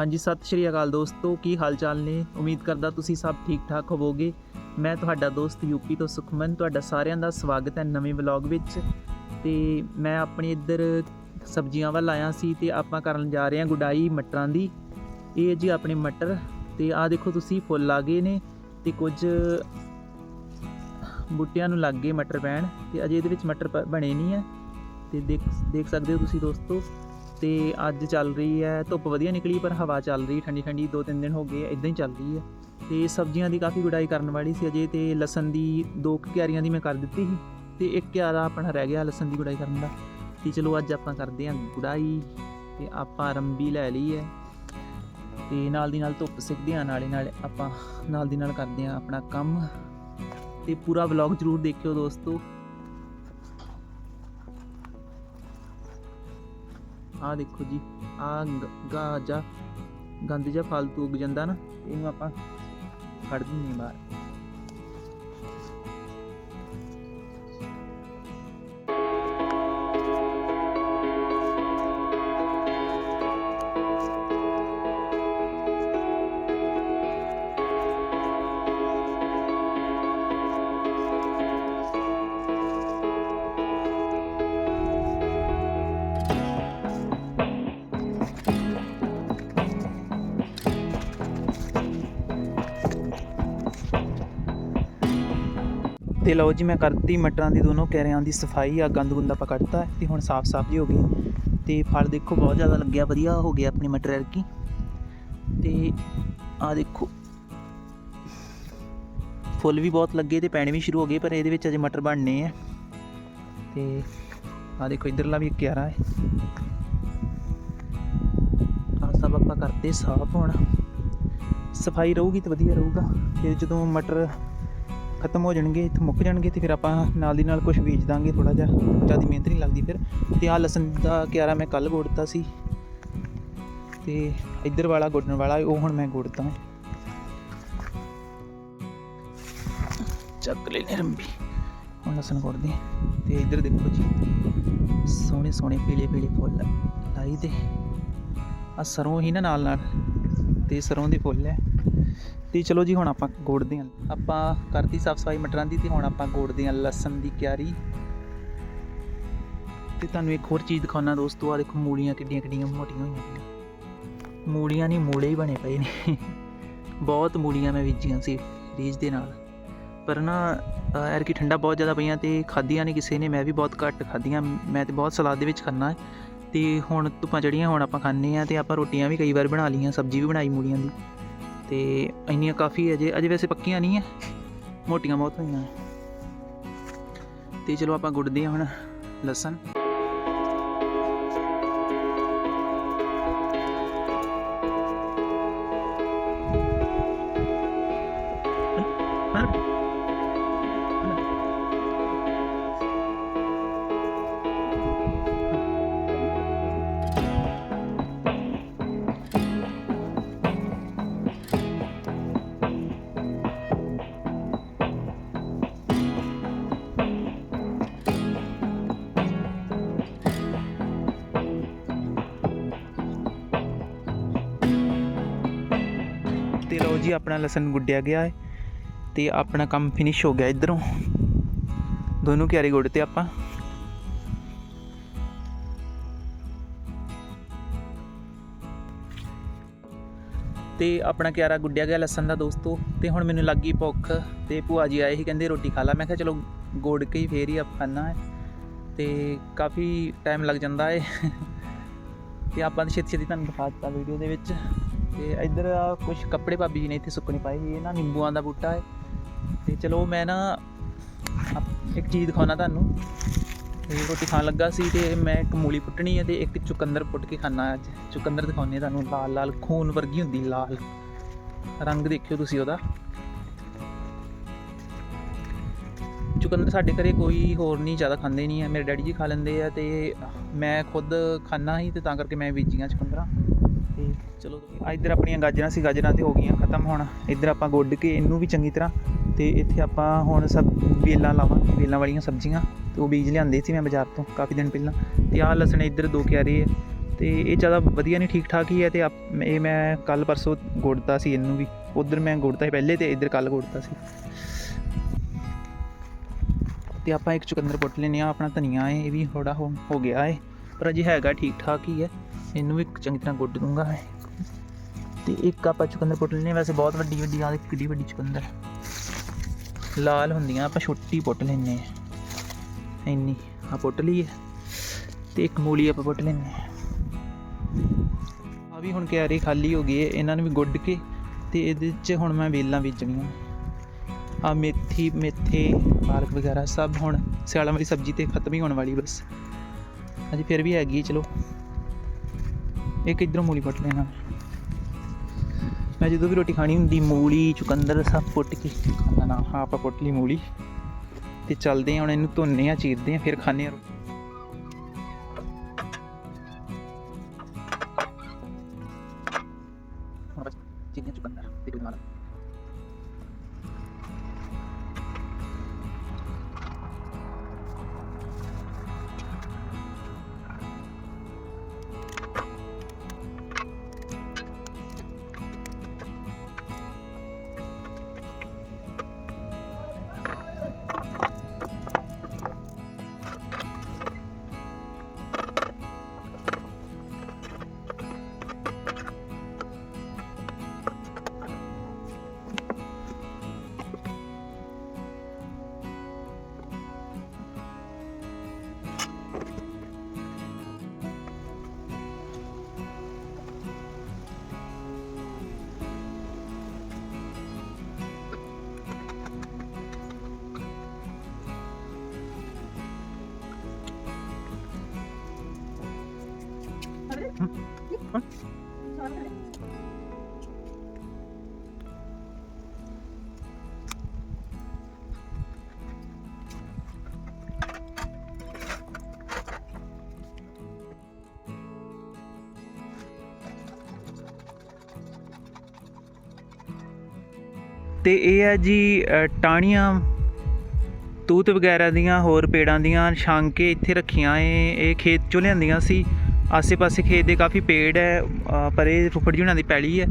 ਹਾਂਜੀ, ਸਤਿ ਸ਼੍ਰੀ ਅਕਾਲ ਦੋਸਤੋ, ਕੀ ਹਾਲ ਚਾਲ ਨੇ? ਉਮੀਦ ਕਰਦਾ ਤੁਸੀਂ ਸਭ ਠੀਕ ਠਾਕ ਹੋਵੋਗੇ। ਮੈਂ ਤੁਹਾਡਾ ਦੋਸਤ ਯੂਪੀ ਤੋਂ ਸੁਖਮਨ, ਤੁਹਾਡਾ ਸਾਰਿਆਂ ਦਾ ਸਵਾਗਤ ਹੈ ਨਵੇਂ ਵਲੌਗ ਵਿੱਚ। ਤੇ ਮੈਂ ਆਪਣੇ ਇੱਧਰ ਸਬਜ਼ੀਆਂ ਵੱਲ ਆਇਆ ਸੀ ਤੇ ਆਪਾਂ ਕਰਨ ਜਾ ਰਹੇ ਹਾਂ ਗੁਡਾਈ ਮਟਰਾਂ ਦੀ। ਇਹ ਜੀ ਆਪਣੇ ਮਟਰ ਤੇ ਆਹ ਦੇਖੋ ਤੁਸੀਂ, ਫੁੱਲ ਆ ਗਏ ਨੇ ਤੇ ਕੁਝ ਬੂਟਿਆਂ ਨੂੰ ਲੱਗ ਗਏ ਮਟਰ ਪੈਣ ਤੇ ਅਜੇ ਇਹਦੇ ਵਿੱਚ ਮਟਰ ਪ- ਬਣੇ ਨਹੀਂ ਹੈ। ਤੇ ਦੇਖ ਦੇਖ ਸਕਦੇ ਹੋ ਤੁਸੀਂ ਦੋਸਤੋ ਤੇ ਅੱਜ ਚੱਲ ਰਹੀ ਹੈ, ਧੁੱਪ ਵਧੀਆ ਨਿਕਲੀ ਪਰ ਹਵਾ ਚੱਲ ਰਹੀ, ਠੰਡੀ ਠੰਡੀ ਦੋ ਤਿੰਨ ਦਿਨ ਹੋ ਗਏ ਇਦਾਂ ਹੀ ਚੱਲ ਰਹੀ ਹੈ। ਤੇ ਸਬਜ਼ੀਆਂ ਦੀ ਕਾਫੀ ਗੁਡਾਈ ਕਰਨ ਵਾਲੀ ਸੀ ਅਜੇ ਤੇ ਲਸਣ ਦੀ ਦੋ ਕੁ ਕਿਆਰੀਆਂ ਦੀ ਮੈਂ ਕਰ ਦਿੱਤੀ ਸੀ ਤੇ ਇੱਕ ਕਿਆਰਾ ਆਪਣਾ ਰਹਿ ਗਿਆ ਲਸਣ ਦੀ ਗੁਡਾਈ ਕਰਨ ਦਾ। ਤੇ ਚਲੋ ਅੱਜ ਆਪਾਂ ਕਰਦੇ ਹਾਂ ਗੁਡਾਈ ਤੇ ਆਪਾਂ ਰੰਬੀ ਲੈ ਲਈ ਹੈ। ਤੇ ਨਾਲ ਦੀ ਨਾਲ ਧੁੱਪ ਸਿੱਕਦੇ ਹਾਂ, ਨਾਲੇ ਨਾਲ ਆਪਾਂ ਨਾਲ ਦੀ ਨਾਲ ਕਰਦੇ ਹਾਂ ਆਪਣਾ ਕੰਮ। ਤੇ ਪੂਰਾ ਵਲੌਗ ਜ਼ਰੂਰ ਦੇਖਿਓ ਦੋਸਤੋ। ਆਹ ਦੇਖੋ ਜੀ ਆ ਗਾਜਾ ਗੰਦ ਜਿਹਾ ਫਾਲਤੂ ਉੱਗ ਜਾਂਦਾ ਨਾ, ਇਹਨੂੰ ਆਪਾਂ ਕੱਢ ਦਿੰਦੇ ਹਾਂ ਬਾਹਰ। ਤੇ ਲਓ ਜੀ, ਮੈਂ ਕਰਤੀ ਮਟਰਾਂ ਦੀ ਦੋਨੋਂ ਕਿਆਰਿਆਂ ਦੀ ਸਫ਼ਾਈ। ਆ ਗੰਦ ਗੁੰਦ ਆਪਾਂ ਕੱਢਤਾ ਤੇ ਹੁਣ ਸਾਫ਼-ਸਾਫ਼ ਜੀ ਹੋ ਗਈ ਤੇ ਫਲ ਦੇਖੋ, ਬਹੁਤ ਜ਼ਿਆਦਾ ਲੱਗਿਆ, ਵਧੀਆ ਹੋ ਗਿਆ ਆਪਣੀ ਮਟਰ ਐਰਕੀ ਤੇ ਆ ਦੇਖੋ, ਫੁੱਲ ਵੀ ਬਹੁਤ ਲੱਗੇ ਤੇ ਪੈਣੇ ਵੀ ਸ਼ੁਰੂ ਹੋ ਗਏ, ਪਰ ਇਹਦੇ ਵਿੱਚ ਅਜੇ ਮਟਰ ਬਣਨੇ ਆ। ਤੇ ਆ ਦੇਖੋ, ਇਧਰਲਾ ਵੀ ਇੱਕ ਕਿਆਰਾ ਹੈ। ਸਭ ਆਪਾਂ ਕਰਤੇ ਸਾਫ਼ ਹੁਣ। ਸਫ਼ਾਈ ਰਹੂਗੀ ਤਾਂ ਵਧੀਆ ਰਹੂਗਾ। ਫਿਰ ਜਦੋਂ ਮਟਰ ਖਤਮ ਹੋ ਜਾਣਗੇ, ਇੱਥੇ ਮੁੱਕ ਜਾਣਗੇ ਤੇ ਫਿਰ ਆਪਾਂ ਨਾਲ ਦੀ ਨਾਲ ਕੁਝ ਬੀਜ ਦਾਂਗੇ ਥੋੜਾ ਜਿਹਾ। ਜ਼ਿਆਦਾ ਮਿਹਨਤ ਨਹੀਂ ਲੱਗਦੀ ਫਿਰ। ਤੇ ਆ ਲਸਣ ਦਾ ਕਿਆਰਾ ਮੈਂ ਕੱਲ ਗੋੜਤਾ ਸੀ। ਤੇ ਇੱਧਰ ਵਾਲਾ ਗੋਡਣ ਵਾਲਾ, ਉਹ ਹੁਣ ਮੈਂ ਗੋੜਤਾ ਚੱਕ ਲੈ ਰੰਬੀ। ਹੁਣ ਲਸਣ ਗੋੜਦੇ ਹਾਂ। ਤੇ ਇੱਧਰ ਦੇਖੋ ਜੀ ਸੋਹਣੇ ਸੋਹਣੇ ਪੀਲੇ ਪੀਲੇ ਫੁੱਲ ਲਾਈ ਦੇ। ਆ ਸਰੋਂ ਹੀ ਨਾ ਨਾਲ ਨਾਲ ਤੇ ਸਰੋਂ ਦੇ ਫੁੱਲ ਹੈ। ਤੇ ਚਲੋ ਜੀ ਹੁਣ ਆਪਾਂ ਗੋੜਦੇ ਹਾਂ ਆਪਾਂ ਕਰਤੀ ਸਾਫ਼ ਸਫ਼ਾਈ ਮਟਰਾਂ ਦੀ ਤੇ ਹੁਣ ਆਪਾਂ ਗੋੜਦੇ ਹਾਂ ਲਸਣ ਦੀ ਕਿਆਰੀ ਤੇ ਤੁਹਾਨੂੰ ਇੱਕ ਹੋਰ ਚੀਜ਼ ਦਿਖਾਉਣਾ ਦੋਸਤੋ ਆ ਦੇਖੋ ਮੂਲੀਆਂ ਕਿੱਡੀਆਂ ਕਿੱਡੀਆਂ ਮੋਟੀਆਂ ਹੋਈਆਂ ਪਈਆਂ। ਮੂਲੀਆਂ ਨਹੀਂ, ਮੂਲੇ ਹੀ ਬਣੇ ਪਏ ਨੇ। ਬਹੁਤ ਮੂਲੀਆਂ ਮੈਂ ਬੀਜੀਆਂ ਸੀ ਰੀਜ ਦੇ ਨਾਲ। ਪਰ ਨਾ ਐਰ ਕੀ ਠੰਡਾ ਬਹੁਤ ਜ਼ਿਆਦਾ ਪਈਆਂ ਤੇ ਖਾਧੀਆਂ ਨਹੀਂ ਕਿਸੇ ਨੇ, ਮੈਂ ਵੀ ਬਹੁਤ ਘੱਟ ਖਾਧੀਆਂ। ਮੈਂ ਤੇ ਬਹੁਤ ਸਲਾਦ ਦੇ ਵਿੱਚ ਖਾਣਾ ਤੇ ਹੁਣ ਧੁੱਪਾਂ ਚੜੀਆਂ ਹੁਣ ਆਪਾਂ ਖਾਂਦੇ ਆ ਤੇ ਆਪਾਂ ਰੋਟੀਆਂ ਵੀ ਕਈ ਵਾਰ ਬਣਾ ਲਈਆਂ, ਸਬਜ਼ੀ ਵੀ ਬਣਾਈ ਮੂਲੀਆਂ ਦੀ। ਤੇ ਇੰਨੀਆਂ ਕਾਫੀ ਅਜੇ ਅਜੇ ਵੈਸੇ ਪੱਕੀਆਂ ਨਹੀਂ ਐ ਮੋਟੀਆਂ ਬਹੁਤ ਹੋਈਆਂ ਤੇ ਚਲੋ ਆਪਾਂ ਗੁੱਡਦੇ ਹਾਂ ਹੁਣ ਲਸਣ। ਤੇ ਜੀ, ਆਪਣਾ ਲਸਣ ਗੁੱਡਿਆ ਗਿਆ ਹੈ ਤੇ ਆਪਣਾ ਕੰਮ ਫਿਨਿਸ਼ ਹੋ ਗਿਆ ਇਧਰੋਂ। ਦੋਨੋਂ ਕਿਆਰੇ ਗੁੱਡ ਤੇ ਆਪਾਂ। ਤੇ ਆਪਣਾ ਕਿਆਰਾ ਗੁੱਡਿਆ ਗਿਆ ਲਸਣ ਦਾ ਦੋਸਤੋ, ਤੇ ਹੁਣ ਮੈਨੂੰ ਲੱਗੀ ਭੁੱਖ ਤੇ ਭੂਆ ਜੀ ਆਏ ਸੀ, ਕਹਿੰਦੇ ਰੋਟੀ ਖਾ ਲਾ। ਮੈਂ ਕਿਹਾ ਚਲੋ ਗੋੜ ਕੇ ਹੀ ਫੇਰ ਹੀ ਆਪਾਂ ਖਾਣਾ ਹੈ ਤੇ ਕਾਫੀ ਟਾਈਮ ਲੱਗ ਜਾਂਦਾ ਹੈ ਤੇ ਆਪਾਂ ਤਾਂ ਛੇਤੀ ਛੇਤੀ ਤੁਹਾਨੂੰ ਦਿਖਾ ਦਿੱਤਾ ਵੀਡੀਓ ਦੇ ਵਿੱਚ। ਤੇ ਇੱਧਰ ਆ ਕੁਝ ਕੱਪੜੇ ਭਾਬੀ ਜੀ ਨੇ ਇੱਥੇ ਸੁੱਕਣੇ ਪਾਏ ਸੀ, ਇਹ ਨਾ ਨਿੰਬੂਆਂ ਦਾ ਬੂਟਾ ਹੈ। ਤੇ ਚਲੋ ਮੈਂ ਨਾ ਆਪ- ਇੱਕ ਚੀਜ਼ ਦਿਖਾਉਣਾ ਤੁਹਾਨੂੰ। ਤੇ ਰੋਟੀ ਖਾਣ ਲੱਗਾ ਸੀ ਤੇ ਮੈਂ ਇੱਕ ਮੂਲੀ ਪੁੱਟਣੀ ਹੈ ਤੇ ਇੱਕ ਚੁਕੰਦਰ ਪੁੱਟ ਕੇ ਖਾਣਾ ਅੱਜ। ਚੁਕੰਦਰ ਦਿਖਾਉਂਦੇ ਤੁਹਾਨੂੰ, ਲਾਲ ਲਾਲ ਖੂਨ ਵਰਗੀ ਹੁੰਦੀ, ਲਾਲ। ਰੰਗ ਦੇਖਿਓ ਤੁਸੀਂ ਉਹਦਾ। ਚੁਕੰਦਰ ਸਾਡੇ ਘਰੇ ਕੋਈ ਹੋਰ ਨਹੀਂ, ਜ਼ਿਆਦਾ ਖਾਂਦੇ ਨਹੀਂ ਹੈ। ਮੇਰੇ ਡੈਡੀ ਜੀ ਖਾ ਲੈਂਦੇ ਆ ਤੇ ਮੈਂ ਖੁਦ ਖਾਣਾ ਹੀ ਤੇ ਤਾਂ ਕਰਕੇ ਮੈਂ ਬੀਜੀਆਂ ਚੁਕੰਦਰਾਂ। ਚਲੋ ਆ ਇੱਧਰ ਆਪਣੀਆਂ ਗਾਜਰਾਂ ਸੀ, ਗਾਜਰਾਂ ਤੇ ਹੋ ਗਈਆਂ ਖਤਮ ਹੁਣ। ਇੱਧਰ ਆਪਾਂ ਗੁੱਡ ਕੇ ਇਹਨੂੰ ਵੀ ਚੰਗੀ ਤਰ੍ਹਾਂ ਤੇ ਇੱਥੇ ਆਪਾਂ ਹੁਣ ਸਭ ਵੇਲਾਂ ਲਾਵਾਂਗੇ, ਵੇਲਾਂ ਵਾਲੀਆਂ ਸਬਜ਼ੀਆਂ ਤੇ ਉਹ ਬੀਜ ਲਿਆਂਦੇ ਸੀ ਮੈਂ ਬਾਜ਼ਾਰ ਤੋਂ ਕਾਫੀ ਦਿਨ ਪਹਿਲਾਂ ਤੇ ਆਹ ਲਸਣ ਇੱਧਰ ਦੋ ਕਿਆਰੇ ਹੈ ਤੇ ਇਹ ਜ਼ਿਆਦਾ ਵਧੀਆ ਨਹੀਂ ਠੀਕ ਠਾਕ ਹੀ ਹੈ ਤੇ ਆਪ- ਇਹ ਮੈਂ ਕੱਲ ਪਰਸੋਂ ਗੁੜਤਾ ਸੀ ਇਹਨੂੰ ਵੀ। ਉਧਰ ਮੈਂ ਗੁੜਤਾ ਸੀ ਪਹਿਲੇ ਤੇ ਇੱਧਰ ਕੱਲ ਗੁੜਤਾ ਸੀ। ਤੇ ਆਪਾਂ ਇੱਕ ਚੁਕੰਦਰ ਪੁੱਟ ਲੈਨੇ ਆ ਆਪਣਾ ਧਨੀਆ ਹੈ, ਇਹ ਵੀ ਥੋੜਾ ਹੋ ਗਿਆ ਹੈ, ਪਰ ਅਜੇ ਹੈਗਾ ਠੀਕ ਠਾਕ ਹੀ ਹੈ। ਇਹਨੂੰ ਵੀ ਚੰਗੀ ਤਰ੍ਹਾਂ ਗੁੱਡ ਦੂੰਗਾ ਮੈਂ। ਤੇ ਇੱਕ ਆਪਾਂ ਚੁਕੰਦਰ ਪੁੱਟ ਲੈਨੇ ਵੈਸੇ ਬਹੁਤ ਵੱਡੀ ਵੱਡੀ ਆ ਕਿੱਡੀ ਵੱਡੀ ਚੁਕੰਦਰ। ਲਾਲ ਹੁੰਦੀਆਂ, ਆਪਾਂ ਛੋਟੀ ਪੁੱਟ ਲੈਨੇ ਆ ਇੰਨੀ, ਆ ਪੁੱਟ ਲਈ ਹੈ ਤੇ ਇੱਕ ਮੂਲੀ ਆਪਾਂ ਪੁੱਟ ਲੈਨੇ ਆ ਆ ਵੀ ਹੁਣ ਕਿਆਰੀ ਖਾਲੀ ਹੋ ਗਈ ਹੈ ਇਹਨਾਂ ਨੂੰ ਵੀ ਗੁੱਡ ਕੇ ਤੇ ਇਹਦੇ 'ਚ ਹੁਣ ਮੈਂ ਵੇਲਾਂ ਬੀਜਣੀਆਂ। ਆ ਮੇਥੀ, ਮੇਥੇ, ਪਾਲਕ ਵਗੈਰਾ ਸਭ ਹੁਣ ਸਿਆਲਾਂ ਵਾਲੀ ਸਬਜ਼ੀ ਤੇ ਖਤਮ ਹੀ ਹੋਣ ਵਾਲੀ ਬਸ। ਅਜੇ ਫਿਰ ਵੀ ਹੈਗੀ ਚਲੋ। ਇੱਕ ਇਧਰੋਂ ਮੂਲੀ ਪੁੱਟ ਲੈਣਾ ਮੈਂ ਜਦੋਂ ਵੀ ਰੋਟੀ ਖਾਣੀ ਹੁੰਦੀ, ਮੂਲੀ, ਚੁਕੰਦਰ ਸਭ ਪੁੱਟ ਕੇ ਖਾਂਦਾ ਨਾ ਹਾਂ, ਆਪਾਂ ਪੁੱਟ ਲਈ ਮੂਲੀ। ਤੇ ਚੱਲਦੇ ਹਾਂ, ਹੁਣ ਇਹਨੂੰ ਧੋਨੇ ਆ ਚੀਰਦੇ ਆ ਫਿਰ ਖਾਣੇ ਆ ਰੋਟੀ। ਚੀਜ਼ਾਂ ਚੁਕੰਦਰ ਤੇ ਨਾਲ। ਤੇ ਇਹ ਹੈ ਜੀ ਅ, ਟਾਹਣੀਆਂ ਤੂਤ ਵਗੈਰਾ ਦੀਆਂ ਹੋਰ ਪੇੜਾਂ ਦੀਆਂ ਛਾਂਗ ਕੇ ਇੱਥੇ ਰੱਖੀਆਂ। ਏ ਇਹ ਖੇਤ ਚੋਂ ਲਿਆਂਦੀਆਂ ਸੀ। ਆਸੇ-ਪਾਸੇ ਖੇਤ ਦੇ ਕਾਫੀ ਪੇੜ ਹੈ ਪਰੇ ਫੁੱਫੜ ਜੀ ਹੁਣਾਂ ਦੀ ਪੈਲੀ ਹੈ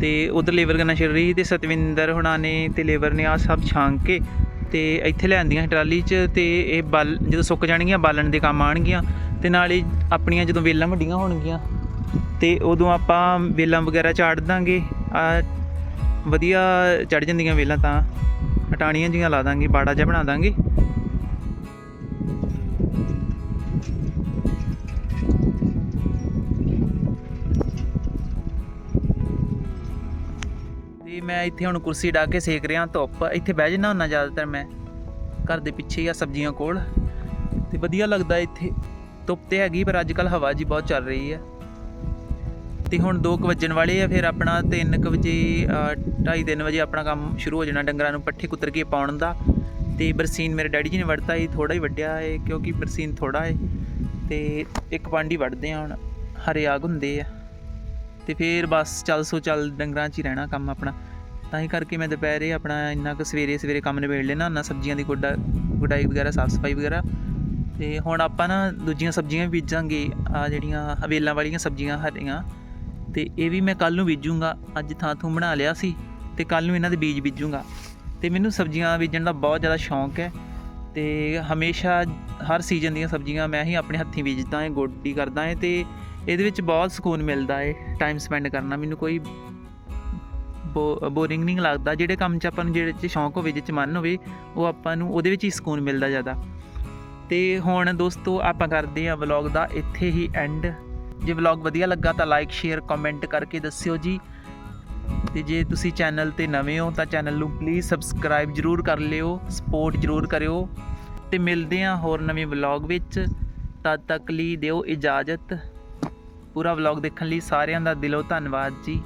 ਤੇ ਉਧਰ ਲੇਬਰ ਕਰਨਾ ਛੱਡ ਰਹੀ ਤੇ ਸਤਵਿੰਦਰ ਹੁਣਾਂ ਨੇ ਤੇ ਲੇਬਰ ਨੇ ਆ ਸਭ ਛਾਂਕ ਕੇ ਤੇ ਇੱਥੇ ਲਿਆਂਦੀਆਂ ਸੀ ਟਰਾਲੀ 'ਚ ਤੇ ਇਹ ਬਲ, ਜਦੋਂ ਸੁੱਕ ਜਾਣਗੀਆਂ, ਬਾਲਣ ਦੇ ਕੰਮ ਆਣਗੀਆਂ ਤੇ ਨਾਲ ਹੀ ਆਪਣੀਆਂ ਜਦੋਂ ਵੇਲਾਂ ਵੱਡੀਆਂ ਹੋਣਗੀਆਂ ਤੇ ਉਦੋਂ ਆਪਾਂ ਵੇਲਾਂ ਵਗੈਰਾ ਚਾੜ ਦਾਂਗੇ। ਆ ਵਧੀਆ ਚੜ ਜਾਂਦੀਆਂ ਵੇਲਾਂ ਤਾਂ। ਹਟਾਣੀਆਂ ਜੀਆਂ ਲਾ ਦਾਂਗੇ, ਬਾੜਾ ਜਿਹਾ ਬਣਾ ਦਾਂਗੇ। ਤੇ ਮੈਂ ਇੱਥੇ ਹੁਣ ਕੁਰਸੀ ਢਾ ਕੇ ਸੇਕ ਰਿਹਾ, ਧੁੱਪ, ਇੱਥੇ ਬਹਿ ਜਨਾ ਹੁੰਨਾ ਜ਼ਿਆਦਾਤਰ ਮੈਂ, ਘਰ ਦੇ ਪਿੱਛੇ ਹੀ ਆ ਸਬਜ਼ੀਆਂ ਕੋਲ। ਤੇ ਵਧੀਆ ਲੱਗਦਾ ਇੱਥੇ, ਧੁੱਪ ਤੇ ਹੈਗੀ, ਪਰ ਅੱਜ ਕੱਲ ਹਵਾ ਜੀ ਬਹੁਤ ਚੱਲ ਰਹੀ ਹੈ। ਤੇ ਹੁਣ 2 ਵਜਣ ਵਾਲੇ ਆ, ਫਿਰ ਆਪਣਾ 3 ਵਜੇ 2:30 ਵਜੇ ਆਪਣਾ ਕੰਮ ਸ਼ੁਰੂ ਹੋ ਜਾਣਾ ਡੰਗਰਾਂ ਨੂੰ ਪੱਠੇ ਕੁੱਤਰ ਕੇ ਪਾਉਣ ਦਾ। ਤੇ ਬਰਸੀਨ ਮੇਰੇ ਡੈਡੀ ਜੀ ਨੇ ਵੜਤਾ ਇਹ ਥੋੜਾ ਹੀ ਵੱਡਿਆ ਹੈ ਕਿਉਂਕਿ ਬਰਸੀਨ ਥੋੜਾ ਹੈ ਤੇ ਇੱਕ ਪਾਂਡੀ ਵੜਦੇ ਆ ਹੁਣ, ਹਰੇ ਆਗ ਹੁੰਦੇ ਆ। ਤੇ ਫਿਰ ਬਸ ਚੱਲ ਸੋ ਚੱਲ ਡੰਗਰਾਂ 'ਚ ਹੀ ਰਹਿਣਾ ਕੰਮ ਆਪਣਾ। ਤਾਂ ਹੀ ਕਰਕੇ ਮੈਂ ਦੁਪਹਿਰੇ ਆਪਣਾ ਇੰਨਾ ਕੁ ਸਵੇਰੇ ਸਵੇਰੇ ਕੰਮ ਨਿਬੇੜ ਲੈਣਾ ਉਹਨਾਂ ਸਬਜ਼ੀਆਂ ਦੀ ਗੋਡਾ, ਗੁਡਾਈ ਵਗੈਰਾ, ਸਾਫ਼ ਸਫ਼ਾਈ ਵਗੈਰਾ। ਤੇ ਹੁਣ ਆਪਾਂ ਨਾ ਦੂਜੀਆਂ ਸਬਜ਼ੀਆਂ ਵੀ ਬੀਜਾਂਗੇ ਆ ਜਿਹੜੀਆਂ ਹਵੇਲਾਂ ਵਾਲੀਆਂ ਸਬਜ਼ੀਆਂ ਹਰੀਆਂ ਤੇ ਇਹ ਵੀ ਮੈਂ ਕੱਲ ਨੂੰ ਬੀਜੂੰਗਾ, ਅੱਜ ਥਾਂ ਥੂ ਬਣਾ ਲਿਆ ਸੀ, ਤੇ ਕੱਲ ਨੂੰ ਇਹਨਾਂ ਦੇ ਬੀਜ ਬੀਜੂੰਗਾ। ਤੇ ਮੈਨੂੰ ਸਬਜ਼ੀਆਂ ਬੀਜਣ ਦਾ ਬਹੁਤ ਜ਼ਿਆਦਾ ਸ਼ੌਂਕ ਹੈ। ਤੇ ਹਮੇਸ਼ਾ ਹਰ ਸੀਜ਼ਨ ਦੀਆਂ ਸਬਜ਼ੀਆਂ ਮੈਂ ਹੀ ਆਪਣੇ ਹੱਥੀਂ ਬੀਜਦਾ ਹਾਂ, ਗੋਡੀ ਕਰਦਾ ਹਾਂ ਤੇ ਇਹਦੇ ਵਿੱਚ ਬਹੁਤ ਸਕੂਨ ਮਿਲਦਾ ਹੈ ਟਾਈਮ ਸਪੈਂਡ ਕਰਨਾ। ਮੈਨੂੰ ਕੋਈ ਬੋਰਿੰਗ ਨਹੀਂ ਲੱਗਦਾ। ਜਿਹੜੇ ਕੰਮ 'ਚ ਆਪਾਂ ਨੂੰ, ਜਿਹੜੇ 'ਚ ਸ਼ੌਂਕ ਹੋਵੇ ਜਿਹ 'ਚ ਮਨ ਹੋਵੇ, ਉਹ ਆਪਾਂ ਨੂੰ, ਉਹਦੇ ਵਿੱਚ ਹੀ ਸਕੂਨ ਮਿਲਦਾ ਜ਼ਿਆਦਾ। ਤੇ ਹੁਣ ਦੋਸਤੋ, ਆਪਾਂ ਕਰਦੇ ਹਾਂ ਵਲੌਗ ਦਾ ਇੱਥੇ ਹੀ ਐਂਡ ਜੇ ਵਲੌਗ ਵਧੀਆ ਲੱਗਾ ਤਾਂ ਲਾਈਕ ਸ਼ੇਅਰ ਕਮੈਂਟ ਕਰਕੇ ਦੱਸਿਓ ਜੀ। ਤੇ ਜੇ ਤੁਸੀਂ ਚੈਨਲ ਤੇ ਨਵੇਂ ਹੋ ਤਾਂ ਚੈਨਲ ਨੂੰ ਪਲੀਜ਼ ਸਬਸਕ੍ਰਾਈਬ ਜਰੂਰ ਕਰ ਲਿਓ ਸਪੋਰਟ ਜਰੂਰ ਕਰਿਓ। ਤੇ ਮਿਲਦੇ ਹਾਂ ਹੋਰ ਨਵੇਂ ਵਲੌਗ ਵਿੱਚ। ਤਦ ਤੱਕ ਲਈ ਦਿਓ ਇਜਾਜ਼ਤ। ਪੂਰਾ ਵਲੌਗ ਦੇਖਣ ਲਈ ਸਾਰਿਆਂ ਦਾ ਦਿਲੋਂ ਧੰਨਵਾਦ ਜੀ।